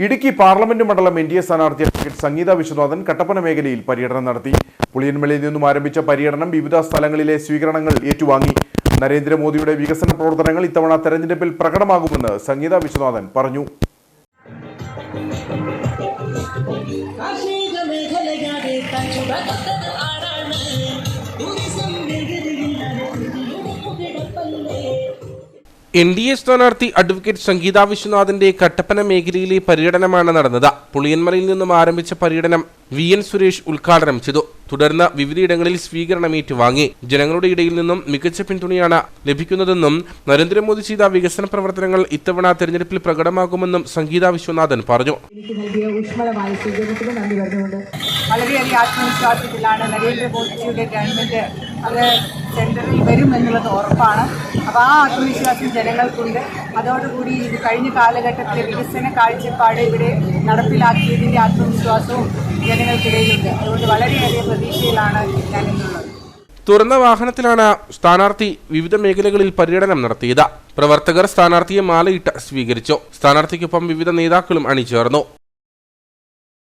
Idukki parliament മണ്ഡലം N D A സ്ഥാനാർത്ഥി advocate Sangeetha Viswanathan Kattappana മേഖലയിൽ പര്യടനം നടത്തി. പുളിയൻമലയിൽ നിന്നും ആരംഭിച്ച പര്യടനം വിവിധ സ്ഥലങ്ങളിലെ സ്വീകരണങ്ങൾ ഏറ്റുവാങ്ങി. നരേന്ദ്രമോദിയുടെ വികസന പ്രവർത്തനങ്ങൾ ഇത്തവണ തെരഞ്ഞെടുപ്പിൽ പ്രകടമാകുമെന്ന് സംഗീത വിശ്വനാഥൻ പറഞ്ഞു. എൻ ഡി എ സ്ഥാനാർത്ഥി അഡ്വക്കേറ്റ് സംഗീത വിശ്വനാഥിന്റെ കട്ടപ്പന മേഖലയിലെ പര്യടനമാണ് നടന്നത്. പുളിയന്മലയിൽ നിന്നും ആരംഭിച്ച പര്യടനം വി എൻ സുരേഷ് ഉദ്ഘാടനം ചെയ്തു. തുടർന്ന് വിവിധയിടങ്ങളിൽ സ്വീകരണം ഏറ്റുവാങ്ങി ജനങ്ങളുടെ ഇടയിൽ നിന്നും മികച്ച പിന്തുണയാണ് ലഭിക്കുന്നതെന്നും നരേന്ദ്രമോദി ചെയ്ത വികസന പ്രവർത്തനങ്ങൾ ഇത്തവണ തെരഞ്ഞെടുപ്പിൽ പ്രകടമാകുമെന്നും സംഗീത വിശ്വനാഥൻ പറഞ്ഞു. വളരെയധികം ആത്മവിശ്വാസത്തിലാണ് നരേന്ദ്രമോദിജിയുടെ ഗവൺമെന്റ് അത് സെന്ററിൽ വരും എന്നുള്ളത് ഉറപ്പാണ്. അപ്പോൾ ആ ആത്മവിശ്വാസം ജനങ്ങൾക്കുണ്ട്. അതോടുകൂടി ഇത് കഴിഞ്ഞ കാലഘട്ടത്തിലെ വികസന കാഴ്ചപ്പാട് ഇവിടെ നടപ്പിലാക്കിയതിന്റെ ആത്മവിശ്വാസവും ജനങ്ങൾക്കിടയിലുണ്ട്. അതുകൊണ്ട് വളരെയേറെ പ്രതീക്ഷയിലാണ് ഞാനെന്നുള്ളത് തുറന്ന വാഹനത്തിലാണ് സ്ഥാനാർത്ഥി വിവിധ മേഖലകളിൽ പര്യടനം നടത്തിയത്. പ്രവർത്തകർ സ്ഥാനാർത്ഥിയെ മാലയിട്ട് സ്വീകരിച്ചു. സ്ഥാനാർത്ഥിക്കൊപ്പം വിവിധ നേതാക്കളും അണിചേർന്നു.